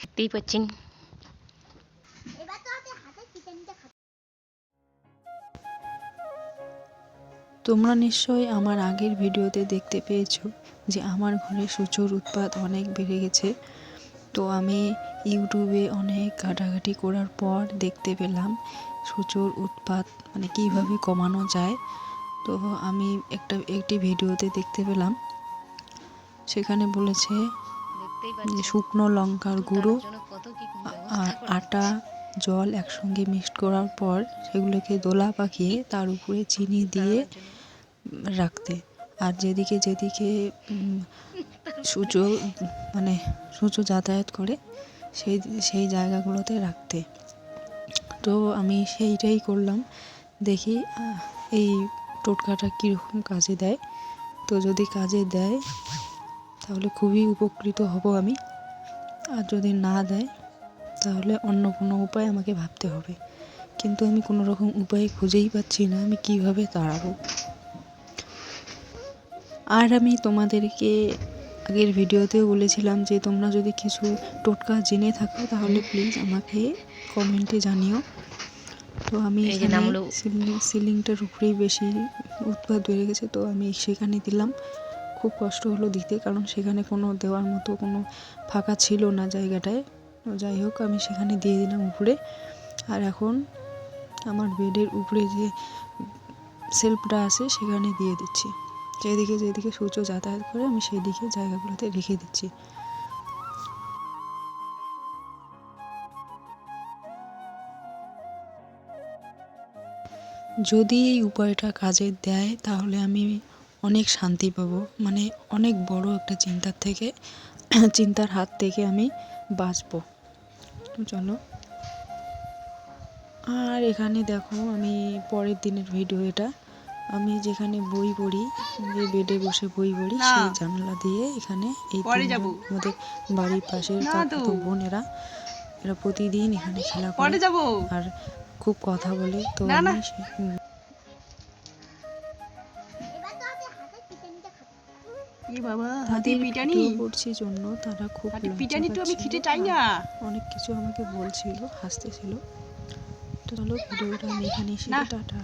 দেখতেই পাচ্ছেন তোমরা নিশ্চয়ই আমার আগের ভিডিওতে দেখতে পেয়েছ যে আমার ঘরে সূচোর উৎপাত অনেক বেড়ে গেছে। তো আমি ইউটিউবে অনেক ঘাটাঘাটি করার পর দেখতে পেলাম সূচোর উৎপাত মানে কীভাবে কমানো যায়। তো আমি একটা, একটি ভিডিওতে দেখতে পেলাম। সেখানে বলেছে শুকনো লঙ্কার গুঁড়ো আর আটা জল একসঙ্গে মিক্সড করার পর সেগুলোকে দোলা পাকিয়ে তার উপরে চিনি দিয়ে রাখতে। আর যেদিকে যেদিকে সূর্য মানে সূর্য যাতায়াত করে সেই সেই জায়গাগুলোতে রাখতে। তো আমি সেইটাই করলাম। দেখি এই টোটকাটা কীরকম কাজে দেয়। তো যদি কাজে দেয় তাহলে খুবই উপকৃত হব আমি। আর যদি না দেয় তাহলে অন্য কোনো উপায় আমাকে ভাবতে হবে। কিন্তু আমি কোনো রকম উপায় খুঁজেই পাচ্ছি না আমি কীভাবে তাড়াবো আর আমি তোমাদেরকে আগের ভিডিওতেও বলেছিলাম যে তোমরা যদি কিছু টোটকা জেনে থাকো তাহলে প্লিজ আমাকে কমেন্টে জানিও। তো আমি। সিলিং সিলিংটার উপরেই বেশি উৎপাদ বেড়ে গেছে তো আমি সেখানে দিলাম। খুব কষ্ট হলো দিতে, কারণ সেখানে কোনো দেওয়ার মতো কোনো ফাঁকা ছিল না জায়গাটায়। তো যাই হোক, আমি সেখানে দিয়ে দিলাম উপরে। আর এখন আমার বেডের উপরে যে সেলফটা আছে, সেখানে দিয়ে দিচ্ছি। যেদিকে যেদিকে সূর্য যাতায়াত করে, আমি সেই দিকে জায়গাগুলোতে রেখে দিচ্ছি। যদি এই উপায়টা কাজে দেয়, তাহলে আমি অনেক শান্তি পাবো। মানে অনেক বড় একটা চিন্তার থেকে চিন্তার হাত থেকে আমি বাঁচবো। চলো। আর এখানে দেখো আমি পরের দিনের ভিডিও এটা। আমি যেখানে বই পড়ি যে বেডে বসে বই পড়ি সেই জানালা দিয়ে এখানে এই যাব। আমাদের বাড়ির পাশের বোনেরা এরা প্রতিদিন এখানে খেলা করে। যাব। আর খুব কথা বলে তো বাবা হাতে পিটানি? করছি জন্য তারা খুব হাতি পিটানি তো আমি খেতে চাই না। অনেক কিছু আমাকে বলছিল হাসতেছিল। তো চলো ভিডিওটা আমি এখানে এসে টাটা।